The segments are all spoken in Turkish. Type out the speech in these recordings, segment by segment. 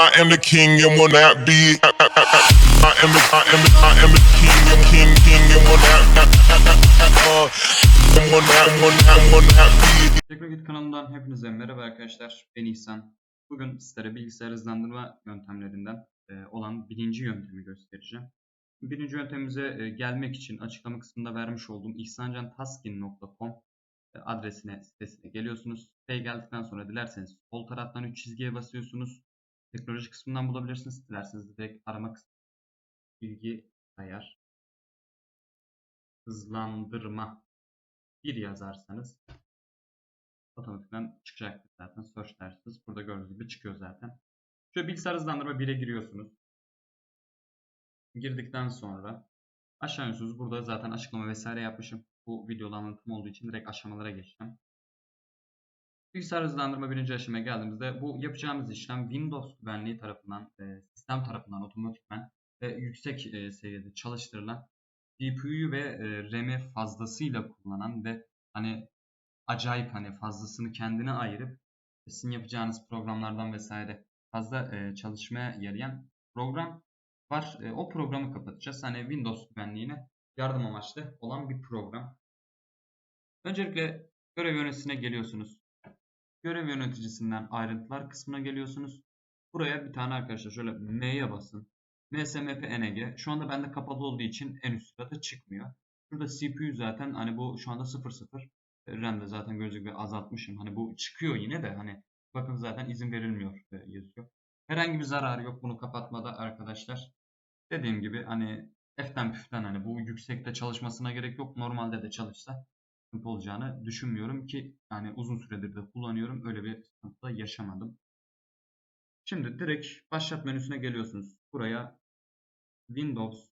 I am the king and will not be. I am the, I am the, I am the king and king, king and will not. Teknogit kanalından hepinize merhaba arkadaşlar. Ben İhsan. Bugün sizlere bilgisayar hızlandırma yöntemlerinden e, olan birinci yöntemi göstereceğim. Birinci yöntemimize e, gelmek için açıklama kısmında vermiş olduğum ihsancantaskin.com e, adresine sitesine geliyorsunuz. Siteye geldikten sonra dilerseniz sol taraftan 3 çizgiye basıyorsunuz. Teknoloji kısmından bulabilirsiniz. Dilerseniz direkt arama kısmı bilgi ayar hızlandırma bir yazarsanız otomatikman çıkacaktır zaten. Search dersiniz. Burada gördüğünüz gibi çıkıyor zaten. Şöyle bilgisayar hızlandırma 1'e giriyorsunuz. Girdikten sonra aşağı iniyorsunuz. Burada zaten açıklama vesaire yapmışım. Bu videoda anlatım olduğu için direkt aşamalara geçeceğim. Bilgisayar hızlandırma birinci aşamaya geldiğimizde bu yapacağımız işlem Windows güvenliği tarafından, e, sistem tarafından otomatikman ve yüksek e, seviyede çalıştırılan GPU'yu ve e, RAM'i fazlasıyla kullanan ve hani acayip hani fazlasını kendine ayırıp sizin yapacağınız programlardan vesaire fazla e, çalışmaya yarayan program var. E, o programı kapatacağız. Hani Windows güvenliğine yardım amaçlı olan bir program. Öncelikle görev yöneticisine geliyorsunuz. Görev yöneticisinden ayrıntılar kısmına geliyorsunuz. Buraya bir tane arkadaşlar şöyle M'ye basın. MSMP NG. Şu anda bende kapalı olduğu için en üst sırada çıkmıyor. Şurada CPU zaten hani bu şu anda 00. RAM'de zaten gibi azaltmışım. Hani bu çıkıyor yine de hani bakın zaten izin verilmiyor e, yazıyor. Herhangi bir zararı yok bunu kapatmada arkadaşlar. Dediğim gibi hani F'ten püften hani bu yüksekte çalışmasına gerek yok. Normalde de çalışsa sıkıntı olacağını düşünmüyorum ki yani uzun süredir de kullanıyorum. Öyle bir sıkıntı da yaşamadım. Şimdi direkt başlat menüsüne geliyorsunuz. Buraya Windows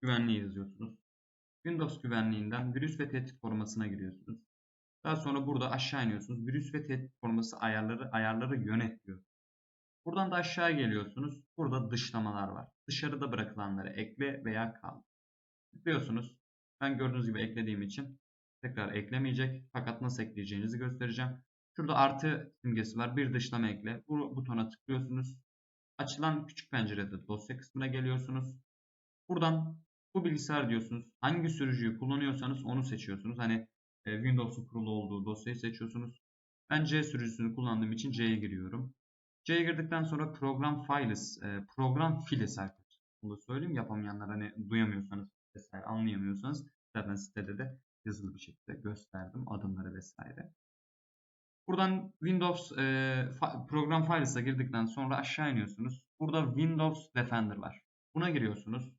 güvenliği yazıyorsunuz. Windows güvenliğinden virüs ve tehdit korumasına giriyorsunuz. Daha sonra burada aşağı iniyorsunuz. Virüs ve tehdit koruması ayarları ayarları yönet diyor. Buradan da aşağı geliyorsunuz. Burada dışlamalar var. Dışarıda bırakılanları ekle veya kal. Tıklıyorsunuz. Ben gördüğünüz gibi eklediğim için tekrar eklemeyecek. Fakat nasıl ekleyeceğinizi göstereceğim. Şurada artı simgesi var. Bir dışlama ekle. Bu butona tıklıyorsunuz. Açılan küçük pencerede dosya kısmına geliyorsunuz. Buradan bu bilgisayar diyorsunuz. Hangi sürücüyü kullanıyorsanız onu seçiyorsunuz. Hani e, Windows'un kurulu olduğu dosyayı seçiyorsunuz. Ben C sürücüsünü kullandığım için C'ye giriyorum. C'ye girdikten sonra program files, e, program files arkadaşlar. Bunu söyleyeyim yapamayanlar hani duyamıyorsanız vesaire anlayamıyorsanız zaten sitede de yazılı bir şekilde gösterdim adımları vesaire. Buradan Windows e, program files'a girdikten sonra aşağı iniyorsunuz. Burada Windows Defender var. Buna giriyorsunuz.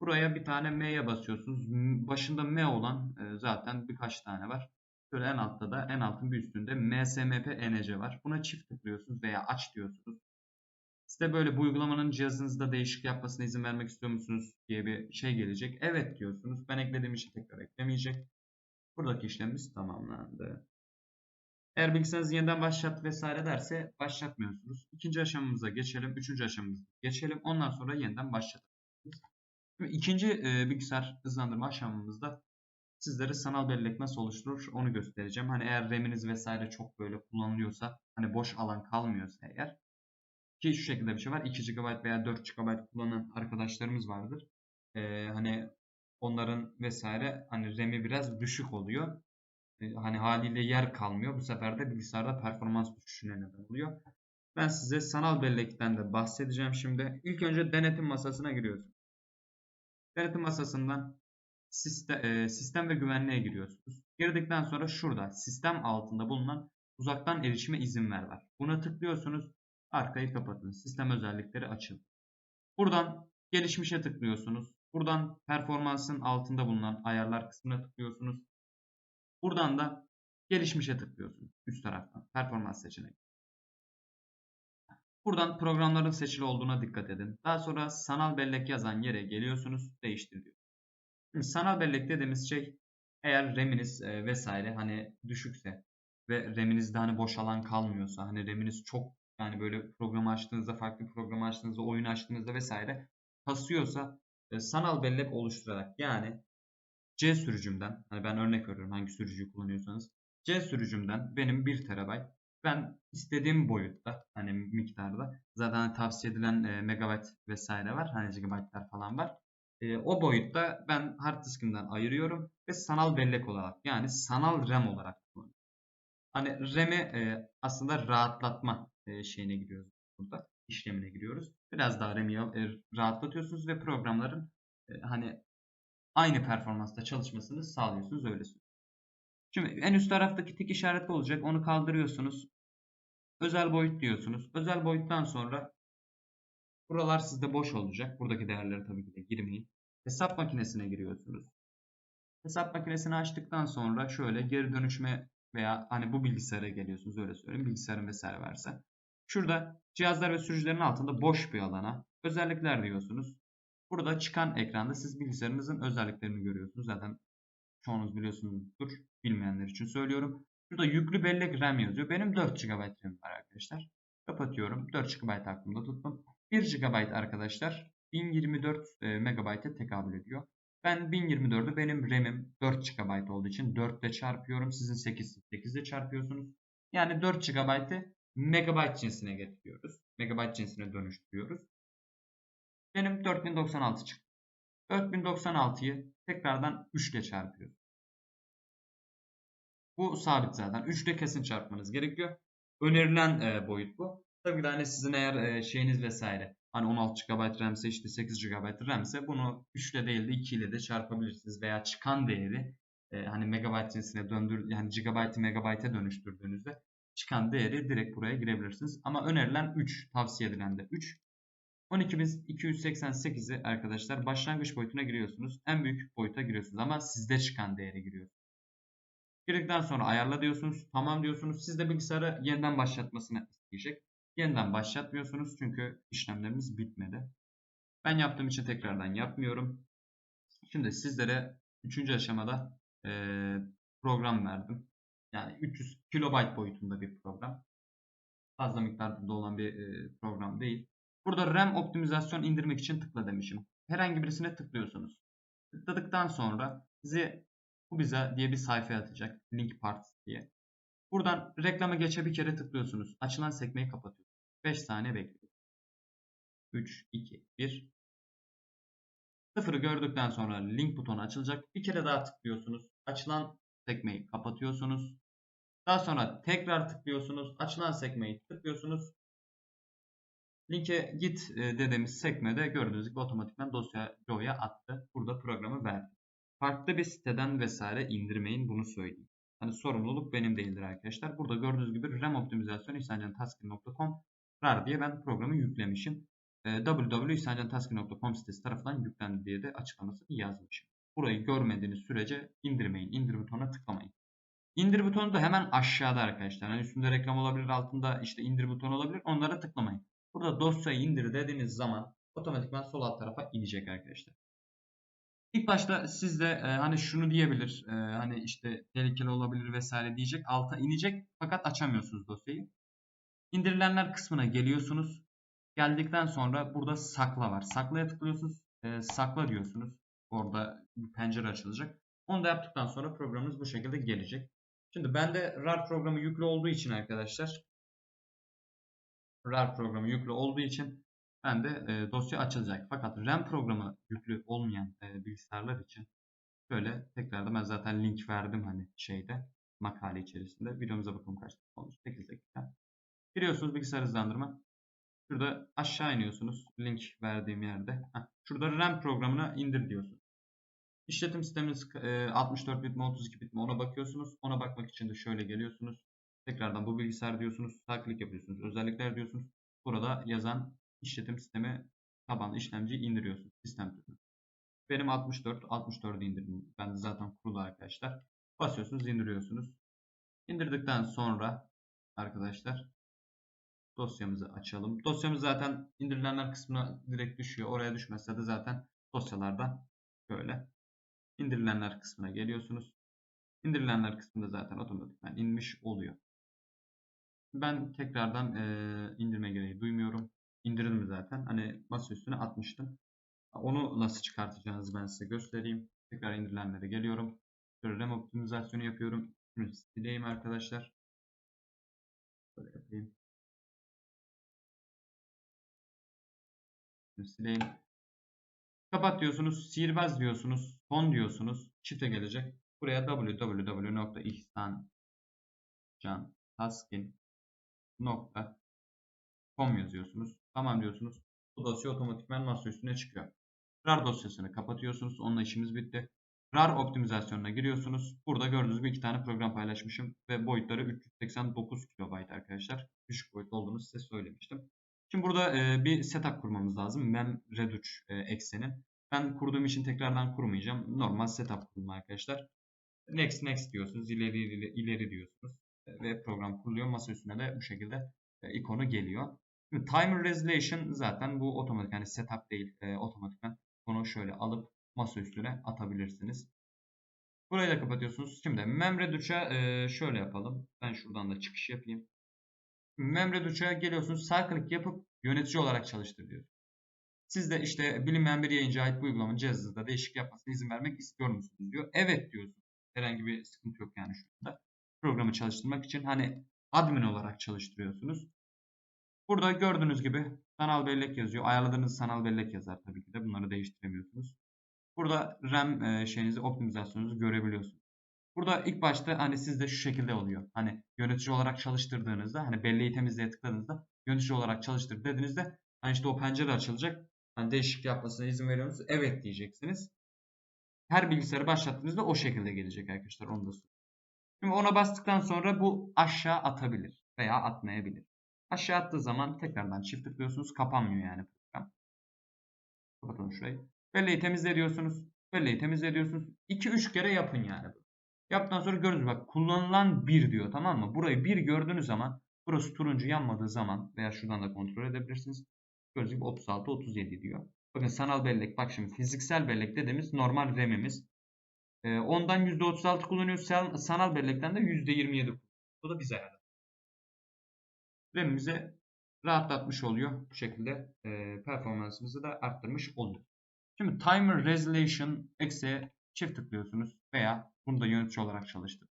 Buraya bir tane M'ye basıyorsunuz. Başında M olan e, zaten birkaç tane var. Şöyle en altta da en altın bir üstünde MSMP NC var. Buna çift tıklıyorsunuz veya aç diyorsunuz. Size böyle bu uygulamanın cihazınızda değişik yapmasına izin vermek istiyor musunuz diye bir şey gelecek. Evet diyorsunuz. Ben eklediğim için tekrar eklemeyecek. Buradaki işlemimiz tamamlandı. Eğer bilgisayarınızı yeniden başlat vesaire derse başlatmıyorsunuz. İkinci aşamamıza geçelim. Üçüncü aşamamıza geçelim. Ondan sonra yeniden başlatabilirsiniz. Şimdi ikinci e, bilgisayar hızlandırma aşamamızda sizlere sanal bellek nasıl oluşturur onu göstereceğim. Hani eğer RAM'iniz vesaire çok böyle kullanılıyorsa hani boş alan kalmıyorsa eğer ki şu şekilde bir şey var. 2 GB veya 4 GB kullanan arkadaşlarımız vardır. Ee, hani onların vesaire hani RAM'i biraz düşük oluyor. Ee, hani haliyle yer kalmıyor. Bu sefer de bilgisayarda performans düşüşüne neden oluyor. Ben size sanal bellekten de bahsedeceğim şimdi. İlk önce denetim masasına giriyorsunuz. Denetim masasından sistem, e, sistem ve güvenliğe giriyorsunuz. Girdikten sonra şurada sistem altında bulunan uzaktan erişime izin ver var. Buna tıklıyorsunuz. Arkayı kapatın. Sistem özellikleri açın. Buradan gelişmişe tıklıyorsunuz. Buradan performansın altında bulunan ayarlar kısmına tıklıyorsunuz. Buradan da gelişmişe tıklıyorsunuz. Üst taraftan performans seçeneği. Buradan programların seçili olduğuna dikkat edin. Daha sonra sanal bellek yazan yere geliyorsunuz. Değiştir diyor. Şimdi sanal bellek dediğimiz şey eğer RAM'iniz e, vesaire hani düşükse ve RAM'inizde hani boş alan kalmıyorsa hani RAM'iniz çok yani böyle programı açtığınızda farklı bir programı açtığınızda oyun açtığınızda vesaire kasıyorsa e, sanal bellek oluşturarak yani C sürücümden hani ben örnek veriyorum hangi sürücüyü kullanıyorsanız C sürücümden benim 1 TB Ben istediğim boyutta hani miktarda zaten tavsiye edilen e, megabayt vesaire var. Hani gigabaytlar falan var. E, o boyutta ben hard diskimden ayırıyorum ve sanal bellek olarak yani sanal RAM olarak kullanıyorum. Hani RAM'i e, aslında rahatlatma e, şeyine giriyoruz burada. işlemine giriyoruz. Biraz daha RAM'i e, rahatlatıyorsunuz ve programların e, hani aynı performansta çalışmasını sağlıyorsunuz öyle. Şimdi en üst taraftaki tik işareti olacak. Onu kaldırıyorsunuz. Özel boyut diyorsunuz. Özel boyuttan sonra buralar sizde boş olacak. Buradaki değerleri tabii ki de girmeyin. Hesap makinesine giriyorsunuz. Hesap makinesini açtıktan sonra şöyle geri dönüşme veya hani bu bilgisayara geliyorsunuz öyle söyleyeyim. Bilgisayarın vesaire varsa. Şurada cihazlar ve sürücülerin altında boş bir alana özellikler diyorsunuz. Burada çıkan ekranda siz bilgisayarınızın özelliklerini görüyorsunuz. Zaten çoğunuz biliyorsunuzdur. Bilmeyenler için söylüyorum. Burada yüklü bellek RAM yazıyor. Benim 4 GB RAM var arkadaşlar. Kapatıyorum. 4 GB aklımda tuttum. 1 GB arkadaşlar 1024 MB'e tekabül ediyor. Ben 1024'ü benim RAM'im 4 GB olduğu için 4 ile çarpıyorum. Sizin 8 8 ile çarpıyorsunuz. Yani 4 GB'ı megabayt cinsine getiriyoruz. Megabayt cinsine dönüştürüyoruz. Benim 4096 çıktı. 4096'yı tekrardan 3 ile çarpıyoruz. Bu sabit zaten. 3 ile kesin çarpmanız gerekiyor. Önerilen e, boyut bu. Tabii ki hani sizin eğer e, şeyiniz vesaire hani 16 GB RAM ise işte 8 GB RAM ise bunu 3 ile değil de 2 ile de çarpabilirsiniz veya çıkan değeri e, hani megabayt cinsine döndür yani gigabaytı megabayta dönüştürdüğünüzde çıkan değeri direkt buraya girebilirsiniz. Ama önerilen 3, tavsiye edilen de 3. 12288'i arkadaşlar başlangıç boyutuna giriyorsunuz. En büyük boyuta giriyorsunuz ama sizde çıkan değeri giriyorsunuz. Girdikten sonra ayarla diyorsunuz. Tamam diyorsunuz. Siz de bilgisayarı yeniden başlatmasını isteyecek. Yeniden başlatmıyorsunuz çünkü işlemlerimiz bitmedi. Ben yaptığım için tekrardan yapmıyorum. Şimdi sizlere 3. aşamada program verdim. Yani 300 kilobayt boyutunda bir program. Fazla miktarda olan bir e, program değil. Burada RAM optimizasyon indirmek için tıkla demişim. Herhangi birisine tıklıyorsunuz. Tıkladıktan sonra sizi bu bize diye bir sayfa atacak. Link parts diye. Buradan reklama geçe bir kere tıklıyorsunuz. Açılan sekmeyi kapatıyorsunuz. 5 saniye bekliyorsunuz. 3, 2, 1. Sıfırı gördükten sonra link butonu açılacak. Bir kere daha tıklıyorsunuz. Açılan sekmeyi kapatıyorsunuz. Daha sonra tekrar tıklıyorsunuz. Açılan sekmeyi tıklıyorsunuz. Linke git e, dediğimiz sekmede gördüğünüz gibi otomatikman dosya Joe'ya attı. Burada programı verdi. Farklı bir siteden vesaire indirmeyin bunu söyleyeyim. Hani sorumluluk benim değildir arkadaşlar. Burada gördüğünüz gibi RAM optimizasyon ihsancantaskin.com rar diye ben programı yüklemişim. E, www.ihsancantaskin.com sitesi tarafından yüklendi diye de açıklamasını yazmışım. Burayı görmediğiniz sürece indirmeyin. İndir butonuna tıklamayın. İndir butonu da hemen aşağıda arkadaşlar. Yani üstünde reklam olabilir, altında işte indir butonu olabilir. Onlara tıklamayın. Burada dosyayı indir dediğiniz zaman otomatikman sol alt tarafa inecek arkadaşlar. İlk başta siz de e, hani şunu diyebilir, e, hani işte tehlikeli olabilir vesaire diyecek, alta inecek fakat açamıyorsunuz dosyayı. İndirilenler kısmına geliyorsunuz. Geldikten sonra burada sakla var. Saklaya tıklıyorsunuz, e, sakla diyorsunuz. Orada bir pencere açılacak. Onu da yaptıktan sonra programınız bu şekilde gelecek. Şimdi bende RAR programı yüklü olduğu için arkadaşlar RAR programı yüklü olduğu için ben de e, dosya açılacak. Fakat RAM programı yüklü olmayan e, bilgisayarlar için şöyle tekrardan ben zaten link verdim hani şeyde makale içerisinde. Videomuza bakalım kaç dakika olmuş. 8 dakika. Giriyorsunuz bilgisayar hızlandırma. Şurada aşağı iniyorsunuz. Link verdiğim yerde. Heh, şurada RAM programına indir diyorsunuz. İşletim sisteminiz e, 64 bit mi 32 bit mi ona bakıyorsunuz. Ona bakmak için de şöyle geliyorsunuz. Tekrardan bu bilgisayar diyorsunuz. Sağ klik yapıyorsunuz. Özellikler diyorsunuz. Burada yazan işletim sistemi tabanlı işlemciyi indiriyorsunuz. Sistem türünü. Benim 64. 64'ü indirdim. Ben de zaten kurulu arkadaşlar. Basıyorsunuz indiriyorsunuz. İndirdikten sonra arkadaşlar dosyamızı açalım. Dosyamız zaten indirilenler kısmına direkt düşüyor. Oraya düşmezse de zaten dosyalarda böyle. İndirilenler kısmına geliyorsunuz. İndirilenler kısmında zaten otomatikman inmiş oluyor. Ben tekrardan e, indirme gereği duymuyorum. İndirdim zaten. Hani masa üstüne atmıştım. Onu nasıl çıkartacağınızı ben size göstereyim. Tekrar indirilenlere geliyorum. Şöyle RAM optimizasyonu yapıyorum. Şunu arkadaşlar. Böyle yapayım. Şunu. Kapat diyorsunuz. Sihirbaz diyorsunuz. Son diyorsunuz. Çifte gelecek. Buraya www.ihsancantaskin.com yazıyorsunuz. Tamam diyorsunuz. Bu dosya otomatikman masa üstüne çıkıyor. RAR dosyasını kapatıyorsunuz. Onunla işimiz bitti. RAR optimizasyonuna giriyorsunuz. Burada gördüğünüz gibi iki tane program paylaşmışım ve boyutları 389 KB arkadaşlar. Düşük boyutlu olduğunu size söylemiştim. Şimdi burada e, bir setup kurmamız lazım. MemReduce e, eksenin. Ben kurduğum için tekrardan kurmayacağım. Normal setup kurma arkadaşlar. Next next diyorsunuz. ileri ileri, ileri diyorsunuz. E, ve program kuruluyor. Masa üstüne de bu şekilde e, ikonu geliyor. Şimdi timer resolution zaten bu otomatik yani setup değil. E, otomatikman bunu şöyle alıp masa üstüne atabilirsiniz. Burayı da kapatıyorsunuz. Şimdi MemReduce'a e, şöyle yapalım. Ben şuradan da çıkış yapayım. MemReduce'a geliyorsunuz. Sağ klik yapıp yönetici olarak çalıştır diyor. Siz de işte bilinmeyen bir yayıncıya ait bu uygulamanın cihazınızda değişik yapmasına izin vermek istiyor musunuz diyor. Evet diyorsunuz. Herhangi bir sıkıntı yok yani şu anda. Programı çalıştırmak için hani admin olarak çalıştırıyorsunuz. Burada gördüğünüz gibi sanal bellek yazıyor. Ayarladığınız sanal bellek yazar tabii ki de. Bunları değiştiremiyorsunuz. Burada RAM e, şeyinizi optimizasyonunuzu görebiliyorsunuz. Burada ilk başta hani sizde şu şekilde oluyor. Hani yönetici olarak çalıştırdığınızda hani belleği temizleye tıkladığınızda yönetici olarak çalıştır dediğinizde hani işte o pencere açılacak. Hani değişiklik yapmasına izin veriyor musunuz? Evet diyeceksiniz. Her bilgisayarı başlattığınızda o şekilde gelecek arkadaşlar. Onu da söyleyeyim. Şimdi ona bastıktan sonra bu aşağı atabilir veya atmayabilir. Aşağı attığı zaman tekrardan çift tıklıyorsunuz. Kapanmıyor yani program. Kapatalım şurayı. Belleği temizle diyorsunuz. Belleği temizle diyorsunuz. 2-3 kere yapın yani. Yaptıktan sonra gördünüz bak kullanılan 1 diyor tamam mı? Burayı 1 gördüğünüz zaman burası turuncu yanmadığı zaman veya şuradan da kontrol edebilirsiniz. Gördüğünüz gibi 36 37 diyor. Bakın sanal bellek bak şimdi fiziksel bellek dediğimiz normal RAM'imiz. Ee, ondan %36 kullanıyor. Sanal bellekten de %27 kullanıyor. Bu da bize ayarladı. RAM'imizi rahatlatmış oluyor. Bu şekilde e, performansımızı da arttırmış oluyor. Şimdi Timer Resolution eksi çift tıklıyorsunuz veya bunu da yönetici olarak çalıştır.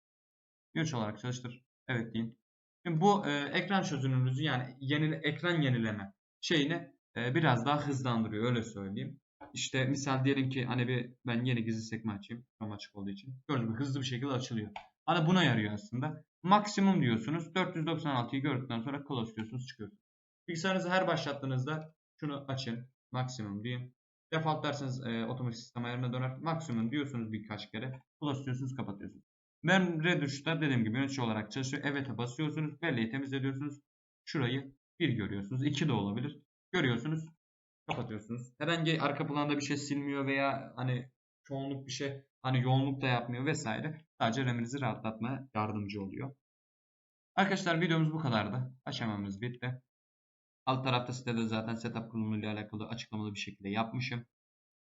Yönetici olarak çalıştır. Evet deyin. Şimdi bu e, ekran çözünürlüğünüzü yani yeni, ekran yenileme şeyini e, biraz daha hızlandırıyor öyle söyleyeyim. İşte misal diyelim ki hani bir ben yeni gizli sekme açayım. Tam açık olduğu için. Gördüğünüz gibi hızlı bir şekilde açılıyor. Hani buna yarıyor aslında. Maksimum diyorsunuz. 496'yı gördükten sonra close diyorsunuz çıkıyorsunuz. Bilgisayarınızı her başlattığınızda şunu açın. Maksimum deyin. Default derseniz e, otomatik sistem ayarına döner. Maksimum diyorsunuz birkaç kere. Plus diyorsunuz kapatıyorsunuz. Ben Reduce'da dediğim gibi yönetici olarak çalışıyor. Evet'e basıyorsunuz. Belleği temizliyorsunuz. Şurayı 1 görüyorsunuz. 2 de olabilir. Görüyorsunuz. Kapatıyorsunuz. Herhangi arka planda bir şey silmiyor veya hani çoğunluk bir şey hani yoğunluk da yapmıyor vesaire. Sadece RAM'inizi rahatlatmaya yardımcı oluyor. Arkadaşlar videomuz bu kadardı. Aşamamız bitti. Alt tarafta sitede zaten setup kurulumu ile alakalı açıklamalı bir şekilde yapmışım.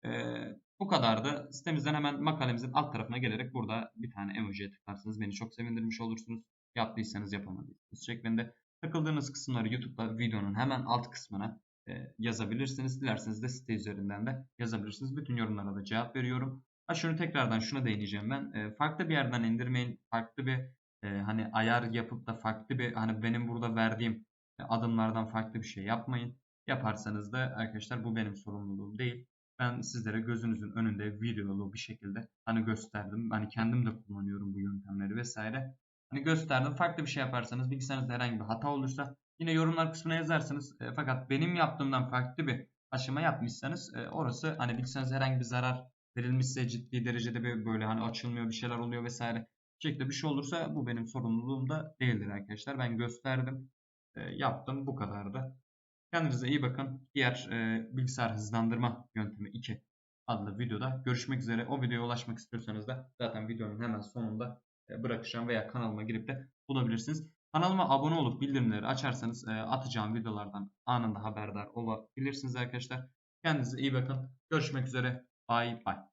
Ee, bu kadardı. Sitemizden hemen makalemizin alt tarafına gelerek burada bir tane emojiye tıklarsanız beni çok sevindirmiş olursunuz. Yaptıysanız yapamadıysanız şeklinde. Takıldığınız kısımları YouTube'da videonun hemen alt kısmına e, yazabilirsiniz. Dilerseniz de site üzerinden de yazabilirsiniz. Bütün yorumlara da cevap veriyorum. Ha şunu tekrardan şuna değineceğim ben. E, farklı bir yerden indirmeyin. Farklı bir e, hani ayar yapıp da farklı bir hani benim burada verdiğim adımlardan farklı bir şey yapmayın. Yaparsanız da arkadaşlar bu benim sorumluluğum değil. Ben sizlere gözünüzün önünde videolu bir şekilde hani gösterdim. Hani kendim de kullanıyorum bu yöntemleri vesaire. Hani gösterdim. Farklı bir şey yaparsanız bilgisayarınızda herhangi bir hata olursa yine yorumlar kısmına yazarsınız. E, fakat benim yaptığımdan farklı bir aşama yapmışsanız e, orası hani bilgisayarınıza herhangi bir zarar verilmişse ciddi derecede bir böyle hani açılmıyor bir şeyler oluyor vesaire şekilde bir şey olursa bu benim sorumluluğum da değildir arkadaşlar. Ben gösterdim yaptım. Bu kadardı. Kendinize iyi bakın. Diğer e, bilgisayar hızlandırma yöntemi 2 adlı videoda görüşmek üzere. O videoya ulaşmak istiyorsanız da zaten videonun hemen sonunda e, bırakacağım veya kanalıma girip de bulabilirsiniz. Kanalıma abone olup bildirimleri açarsanız e, atacağım videolardan anında haberdar olabilirsiniz arkadaşlar. Kendinize iyi bakın. Görüşmek üzere. Bye bye.